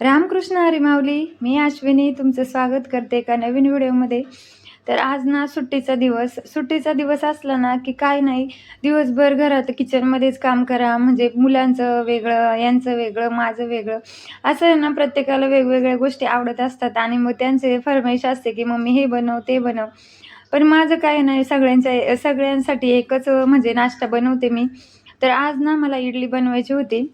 रामकृष्ण हरिमावली मी अश्विनी तुमचं स्वागत करते एका नवीन व्हिडिओमध्ये. तर आज ना सुट्टीचा दिवस. सुट्टीचा दिवस असला ना की काय नाही दिवसभर घरात किचनमध्येच काम करा म्हणजे मुलांचं वेगळं यांचं वेगळं माझं वेगळं. असं आहे ना प्रत्येकाला वेगवेगळ्या गोष्टी आवडत असतात आणि मग त्यांचे फरमाईश असते की मम्मी हे बनव ते बनव. पण माझं काय नाही सगळ्यांच्या सगळ्यांसाठी एकच म्हणजे नाश्ता बनवते मी. तर आज ना मला इडली बनवायची होती.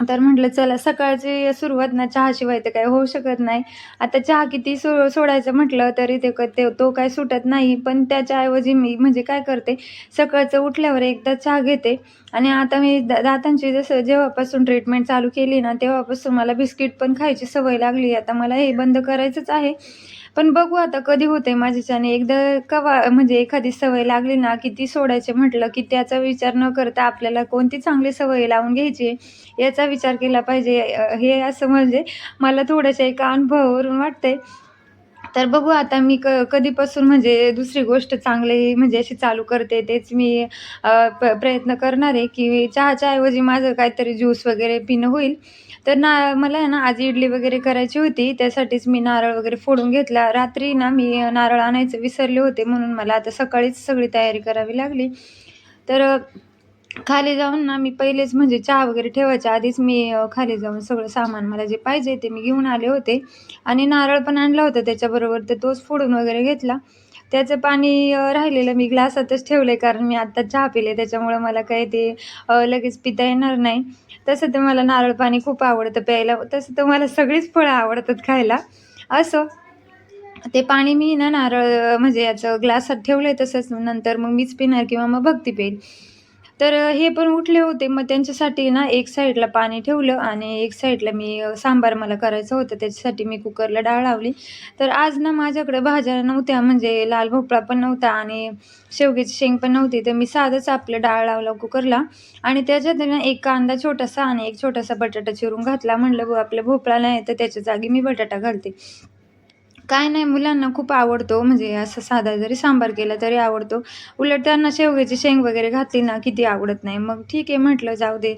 तर म्हटलं चला सकाळची सुरुवात ना चहाशिवाय तर काय होऊ शकत नाही. आता चहा किती सो सोडायचं म्हटलं तरी ते क ते तो काय सुटत नाही. पण त्याच्याऐवजी मी म्हणजे काय करते सकाळचं उठल्यावर एकदा चहा घेते. आणि आता मी दा दातांची जसं जेव्हापासून ट्रीटमेंट चालू केली ना तेव्हापासून मला बिस्किट पण खायची सवय लागली. आता मला हे बंद करायचंच आहे. पण बघू आता कधी होते माझ्याच्याने. एकदा कवा म्हणजे एखादी सवय लागली ना की ती सोडायची म्हटलं की त्याचा विचार न करता आपल्याला कोणती चांगली सवय लावून घ्यायची याचा विचार केला पाहिजे. हे असं म्हणजे मला थोड्याशा एका अनुभवावरून वाटतंय. तर बघू आता मी क कधीपासून म्हणजे दुसरी गोष्ट चांगली म्हणजे अशी चालू करते तेच मी प्रयत्न करणार आहे की चहाच्या ऐवजी माझं काहीतरी ज्यूस वगैरे पिणं होईल. तर ना मला आहे ना आज इडली वगैरे करायची होती. त्यासाठीच मी नारळ वगैरे फोडून घेतला. रात्री ना मी नारळ आणायचं विसरले होते. म्हणून मला आता सकाळीच सगळी तयारी करावी लागली. तर खाली जाऊन ना मी पहिलेच म्हणजे चहा वगैरे ठेवायच्या आधीच मी खाली जाऊन सगळं सामान मला जे पाहिजे ते मी घेऊन आले होते. आणि नारळ पण आणला होता. त्याच्याबरोबर तर तोच फोडून वगैरे घेतला. त्याचं पाणी राहिलेलं मी ग्लासातच ठेवलं आहे कारण मी आत्ता चहा पिले त्याच्यामुळं मला काही ते लगेच पिता येणार नाही. तसं तर मला नारळ पाणी खूप आवडतं प्यायला तसं तर मला सगळीच फळं आवडतात खायला. असं ते पाणी मी ना नारळ म्हणजे याचं ग्लासात ठेवलं आहे तसंच नंतर मग मीच पिणार किंवा मग भक्ती पेईल तर हे पण उठले होते. मग त्यांच्यासाठी ना एक साईडला पाणी ठेवलं आणि एक साईडला मी सांबार मला करायचं होतं. त्याच्यासाठी मी कुकरला डाळ लावली. तर आज ना माझ्याकडे भाज्या नव्हत्या म्हणजे लाल भोपळा पण नव्हता आणि शेवग्याची शेंग पण नव्हती. तर मी साधंच आपलं डाळ लावला कुकरला. आणि त्याच्यात ना एक कांदा छोटासा आणि एक छोटासा बटाटा चिरून घातला. म्हणलं आपल्या भोपळा नाही तर त्याच्या जागी मी बटाटा घालते. काय नाही मुलांना खूप आवडतो. म्हणजे असं साधा जरी सांबार केला तरी आवडतो. उलट त्यांना शेवग्याची शेंग वगैरे घातली ना किती आवडत नाही. मग ठीक आहे म्हटलं जाऊ दे.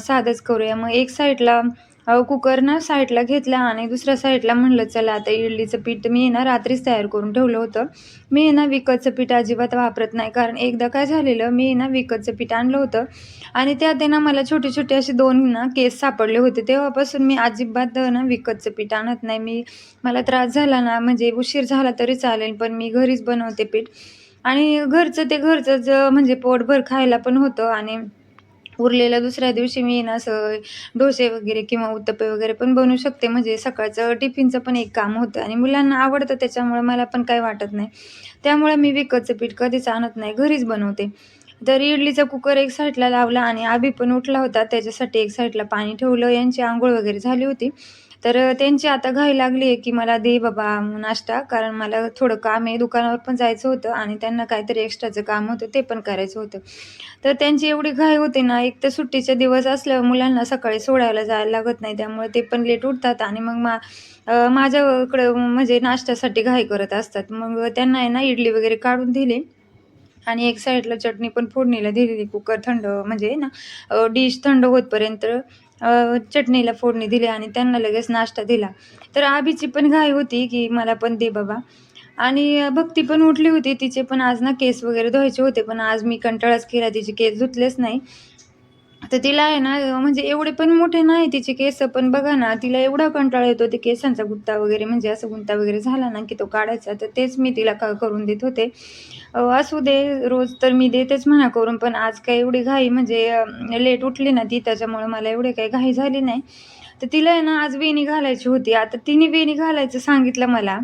साधंच करूया. मग एक साईडला कुकर ना साईडला घेतला आणि दुसऱ्या साईडला म्हणलं चला आता इडलीचं पीठ मी ना रात्रीच तयार करून ठेवलं होतं. मी ना विकतचं पीठ अजिबात वापरत नाही कारण एकदा काय झालेलं मी ना विकतचं पीठ आणलं होतं. आणि त्यात ना मला छोटे छोटे असे दोन ना केस सापडले होते. तेव्हापासून मी अजिबात ना विकतचं पीठ आणत नाही. मी मला त्रास झाला ना म्हणजे उशीर झाला तरी चालेल पण मी घरीच बनवते पीठ. आणि घरचं ते घरचंच म्हणजे पोटभर खायला पण होतं आणि उरलेलं दुसऱ्या दिवशी मी ना असं डोसे वगैरे किंवा उत्तपे वगैरे पण बनवू शकते. म्हणजे सकाळचं टिफिनचं पण एक काम होतं. आणि मुलांना आवडतं त्याच्यामुळे मला पण काही वाटत नाही. त्यामुळे मी विकतचं पीठ कधीच आणत नाही. घरीच बनवते. तर इडलीचा कुकर एक साईडला लावला आणि आभी पण उठला होता. त्याच्यासाठी एक साईडला पाणी ठेवलं. यांची आंघोळ वगैरे झाली होती. तर त्यांची आता घाई लागली आहे की मला दे बाबा नाश्ता कारण मला थोडं काम आहे. दुकानावर पण जायचं होतं आणि त्यांना काहीतरी एक्स्ट्राचं काम होतं ते पण करायचं होतं. तर त्यांची एवढी घाई होते ना एक तर सुट्टीचे दिवस असल्यावर मुलांना सकाळी सोडायला जायला लागत नाही त्यामुळे ते पण लेट उठतात आणि मग मा माझ्याकडं म्हणजे नाश्त्यासाठी घाई करत असतात. मग त्यांना आहे ना इडली वगैरे काढून दिली आणि एक साईडला चटणी पण फोडणीला दिलेली कुकर थंड म्हणजे ना डिश थंड होतपर्यंत चटणीला फोडणी दिली आणि त्यांना लगेच नाश्ता दिला. तर आबीची पण घाई होती की मला पण दे बाबा. आणि भक्ती पण उठली होती. तिचे पण आज ना केस वगैरे धुवायचे होते. पण आज मी कंटाळाच केला. तिचे केस धुतलेच नाही. तर तिला आहे ना म्हणजे एवढे पण मोठे नाही तिचे केस पण बघा ना तिला एवढा कंटाळा येतो ते केसांचा गुत्ता वगैरे म्हणजे असं गुंता वगैरे झाला ना की तो काढायचा तर तेच मी तिला का करून देत होते. असू दे रोज तर मी देतेच म्हणा करून पण आज काय एवढी घाई म्हणजे लेट उठली ना ती त्याच्यामुळे मला एवढे काही घाई झाली नाही. तर तिला आहे ना आज वेणी घालायची होती. आता तिने वेणी घालायचं सांगितलं मला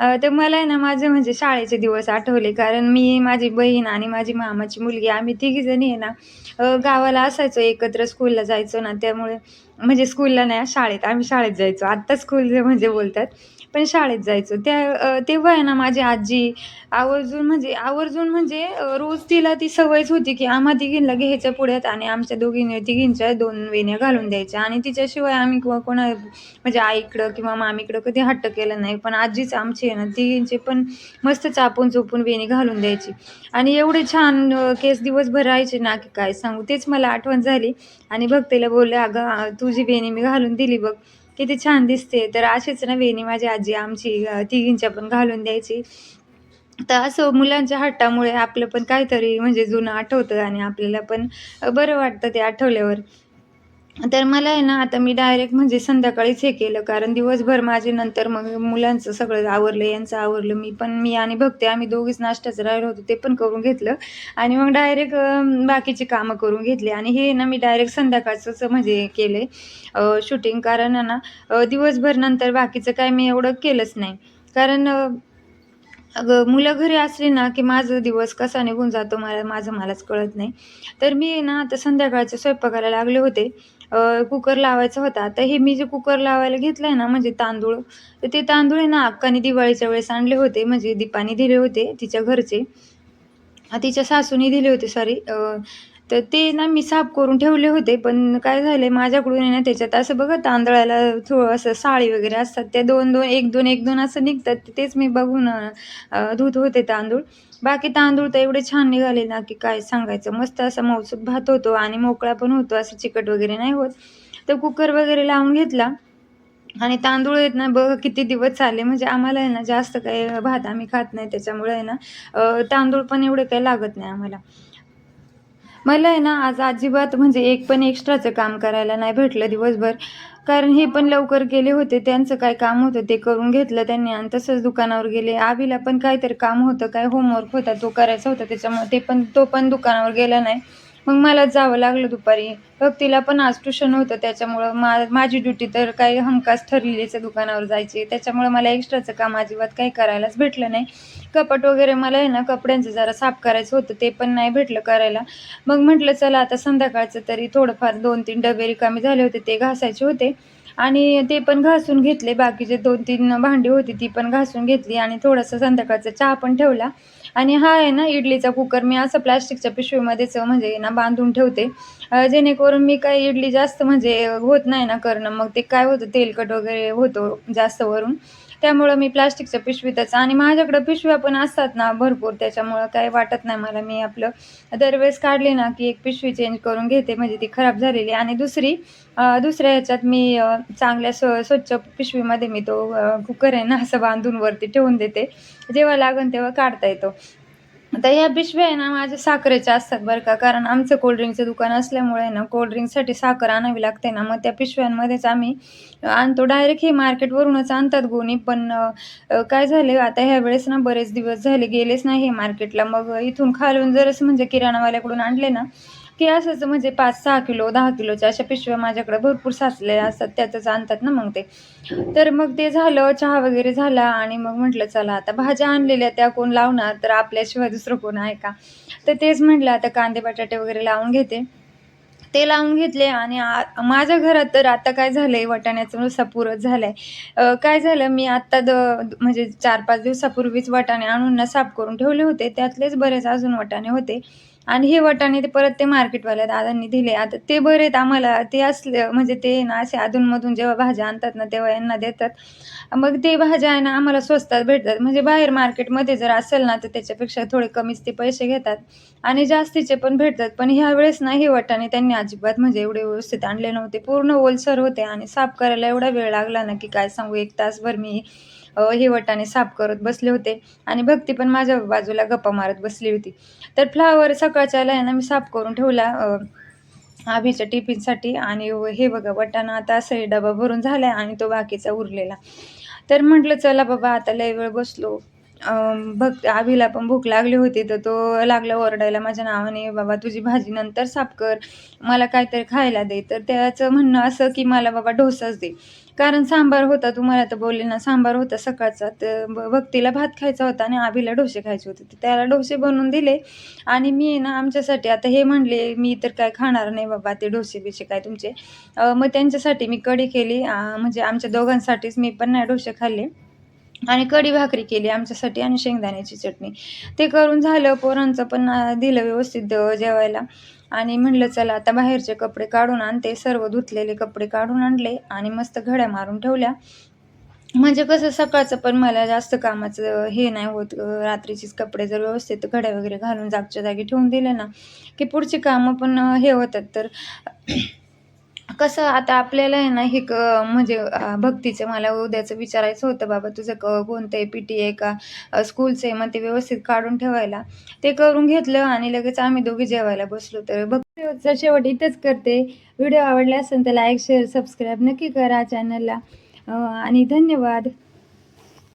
तर मला आहे ना माझे म्हणजे शाळेचे दिवस आठवले कारण मी माझी बहीण आणि माझी मामाची मुलगी आम्ही तिघीजणी आहे ना गावाला असायचो एकत्र स्कूलला जायचो ना त्यामुळे म्हणजे स्कूलला नाही शाळेत आम्ही शाळेत जायचो. आत्ता स्कूल म्हणजे बोलतात. पण शाळेत जायचो. त्या तेव्हा आहे ना माझी आजी आवर्जून म्हणजे आवर्जून म्हणजे रोज तिला ती सवयच होती की आम्हा तिघींना घ्यायच्या पुढ्यात आणि आमच्या दोघींनी तिघींच्या दोन वेण्या घालून द्यायच्या. आणि तिच्याशिवाय आम्ही किंवा कोणा म्हणजे आईकडं किंवा मामीकडं कधी हट्ट केलं नाही. पण आजीच आमची आहे ना तिघींचे पण मस्त चापून चोपून वेणी घालून द्यायची. आणि एवढे छान केस दिवसभर राहायचे ना की काय सांगू. तेच मला आठवण झाली. आणि भक्तीला बोलले अगं तुझी वेणी मी घालून दिली बघ. किती छान दिसते. तर अशीच ना वेणी माझी आजी आमची तिघींच्या पण घालून द्यायची. तर असं मुलांच्या हट्टामुळे आपलं पण काहीतरी म्हणजे जुनं आठवतं आणि आपल्याला पण बरं वाटतं ते आठवल्यावर. तर मला आहे ना आता मी डायरेक्ट म्हणजे संध्याकाळीच हे केलं. कारण दिवसभर माझे नंतर मग मुलांचं सगळं आवरलं यांचं आवरलं. मी पण मी आणि भक्ते आम्ही दोघीच नाश्त्याचं राहिलो होतो ते पण करून घेतलं. आणि मग डायरेक्ट बाकीची कामं करून घेतली. आणि हे ना मी डायरेक्ट संध्याकाळचंच म्हणजे केले शूटिंग कारण आहे ना दिवसभर नंतर बाकीचं काय मी एवढं केलंच नाही. कारण अगं मुलं घरी असली ना की माझं दिवस कसा निघून जातो मला माझं मलाच कळत नाही. तर मी आहे ना आता संध्याकाळचं स्वयंपाकाला लागले होते. कुकर लावायचा होता. तर हे मी जे कुकर लावायला घेतलंय ना म्हणजे तांदूळ तर ते तांदूळ आहे ना अक्काने दिवाळीच्या वेळेस आणले होते. म्हणजे दीपाने दिले होते तिच्या घरचे. तिच्या सासूने दिले होते सॉरी तर ते ना मी साफ करून ठेवले होते पण काय झालं आहे माझ्याकडून आहे ना त्याच्यात असं बघा तांदळाला थोडं असं साळी वगैरे असतात ते दोन दोन एक दोन एक दोन असं निघतात तेच मी बघून धुत होते तांदूळ. बाकी तांदूळ तर एवढे छान निघाले ना की काय सांगायचं मस्त असा मऊसूत भात होतो आणि मोकळा पण होतो असं चिकट वगैरे नाही होत. तर कुकर वगैरे लावून घेतला आणि तांदूळ आहेत ना बघ किती दिवस चालले म्हणजे आम्हाला आहे ना जास्त काही भात आम्ही खात नाही त्याच्यामुळे आहे ना तांदूळ पण एवढे काही लागत नाही आम्हाला. मला आहे ना आज अजिबात म्हणजे एक पण एक्स्ट्राचं काम करायला नाही भेटलं दिवसभर. कारण हे पण लवकर गेले होते त्यांचं काय काम होतं ते करून घेतलं त्यांनी आणि तसंच दुकानावर गेले. आबीला पण काहीतरी काम होतं काय होमवर्क होता तो करायचा होता त्याच्यामुळे ते पण तो पण दुकानावर गेला नाही. मग मला जावं लागलं दुपारी. भक्तीला पण आज ट्युशन होतं त्याच्यामुळं मा माझी ड्युटी तर काही हमखास ठरलेलीच दुकानावर जायची. त्याच्यामुळं मला एक्स्ट्राचं काम अजिबात काही करायलाच भेटलं नाही. कपाट वगैरे मला आहे ना कपड्यांचं जरा साफ करायचं होतं ते पण नाही भेटलं करायला. मग म्हटलं चला आता संध्याकाळचं तरी थोडंफार दोन तीन डबे रिकामे झाले होते ते घासायचे होते. आणि ते पण घासून घेतले बाकीचे दोन तीन भांडी होती ती पण घासून घेतली आणि थोडंसं संध्याकाळचा चहा पण ठेवला. आणि हा आहे ना इडलीचा कुकर मी असं प्लास्टिकच्या पिशवीमध्येच म्हणजे ना बांधून ठेवते. जेणेकरून मी काही इडली जास्त म्हणजे होत नाही ना करणं. मग ते काय होतं? तेलकट वगैरे होतो जास्त वरून. त्यामुळं मी प्लास्टिकच्या पिशवीतच आणि माझ्याकडं पिशव्या पण असतात ना भरपूर त्याच्यामुळं काही वाटत नाही मला. मी आपलं दरवेळेस काढली ना की एक पिशवी चेंज करून घेते म्हणजे ती खराब झालेली. आणि दुसरी दुसऱ्या ह्याच्यात मी चांगल्या स्व स्वच्छ पिशवीमध्ये मी तो कुकर आहे ना असं बांधून वरती ठेवून देते. जेव्हा लागेल तेव्हा काढता येतो. आता ह्या पिशव्या आहे ना माझ्या साखरेच्या असतात बरं का. कारण आमचं कोल्ड्रिंकचं दुकान असल्यामुळे ना कोल्ड्रिंकसाठी साखर आणावी लागते ना. मग त्या पिशव्यांमध्येच आम्ही आणतो. डायरेक्ट हे मार्केटवरूनच आणतात गोणी. पण काय झाले आता ह्या वेळेस ना बरेच दिवस झाले गेलेच नाही हे मार्केटला मग इथून खालून जरच म्हणजे किराणावाल्याकडून आणले ना की असंच म्हणजे पाच सहा किलो दहा किलोच्या अशा पिशव्या माझ्याकडे भरपूर साचलेल्या असतात त्यातच आणतात ना मग ते. तर मग ते झालं चहा वगैरे झाला आणि मग म्हटलं चला आता भाज्या आणलेल्या त्या कोण लावणार? तर आपल्याशिवाय दुसरं कोण आहे का? तर तेच म्हटलं आता कांदे बटाटे वगैरे लावून घेते. ते लावून घेतले आणि आ- माझ्या घरात तर आता काय झालंय वाटाण्याचं नुसता पुरत झालाय. काय झालं मी आत्ता द म्हणजे चार पाच दिवसापूर्वीच वाटाणे आणून ना साफ करून ठेवले होते. त्यातलेच बरेच अजून वाटाणे होते. आणि हे वाटाणे ते परत ते मार्केटवाल्या दादांनी दिले. आता ते बरेत आम्हाला. ते असले म्हणजे ते ना असे अधूनमधून जेव्हा भाज्या आणतात ना तेव्हा यांना देतात. मग ते भाज्या आहे ना आम्हाला स्वस्तात भेटतात. म्हणजे बाहेर मार्केटमध्ये जर असेल ना तर त्याच्यापेक्षा थोडे कमीच ते पैसे घेतात. आणि जास्तीचे पण भेटतात. पण ह्या वेळेस ना हे वाटाणे त्यांनी अजिबात म्हणजे एवढे व्यवस्थित आणले नव्हते. पूर्ण ओलसर होते आणि साफ करायला एवढा वेळ लागला ना की काय सांगू एक तासभर मी हिवटाने हे साफ करत बसले होते. आणि भक्ती पण माझ्या बाजूला गप्पा मारत बसली होती. तर फ्लावर सकाळच्याला आहे ना मी साफ करून ठेवला आभीच्या टिफिनसाठी आणि हे बघा वटाणा आता असं डबा भरून झालाय आणि तो बाकीचा उरलेला. तर म्हटलं चला बाबा आता लय वेळ बसलो. अं, आभीला पण भूक लागली होती तर तो लागला ओरडायला माझ्या नावाने बाबा तुझी भाजी नंतर साफ कर. मला काहीतरी खायला दे. तर त्याचं म्हणणं असं की मला बाबा डोसाच दे. कारण सांबार होता तुम्हाला तर बोलले ना सांबार होता सकाळचा. तर भक्तीला भात खायचा होता आणि आभीला डोसे खायचे होते. तर त्याला डोसे बनवून दिले आणि मी ना आमच्यासाठी आता हे म्हणले मी तर काय खाणार नाही बाबा ते डोसे बिसे काय तुमचे. मग त्यांच्यासाठी मी कढी केली. म्हणजे आमच्या दोघांसाठीच मी पण नाही डोसे खाल्ले. आणि कढी भाकरी केली आमच्यासाठी आणि शेंगदाण्याची चटणी. ते करून झालं पोरांचं पण दिलं व्यवस्थित जेवायला. आणि म्हणलं चला आता बाहेरचे कपडे काढून आणते. सर्व धुतलेले कपडे काढून आणले आणि मस्त घड्या मारून ठेवल्या. म्हणजे कसं सकाळचं पण मला जास्त कामाचं हे नाही होत. रात्रीचीच कपडे जर व्यवस्थित घड्या वगैरे घालून जागच्या जागी ठेवून दिले ना की पुढची कामं पण हे होतात. तर कसं आता आपल्याला आहे ना हे क म्हणजे भक्तीचं मला उद्याचं विचारायचं होतं बाबा तुझं क कोणतं आहे पी टी आहे का स्कूलचं आहे मग ते व्यवस्थित काढून ठेवायला. ते करून घेतलं आणि लगेच आम्ही दोघी जेवायला बसलो. तर भक्तीचा शेवट इथंच करते. व्हिडिओ आवडला असेल तर लाईक शेअर सबस्क्राईब नक्की करा चॅनलला आणि धन्यवाद.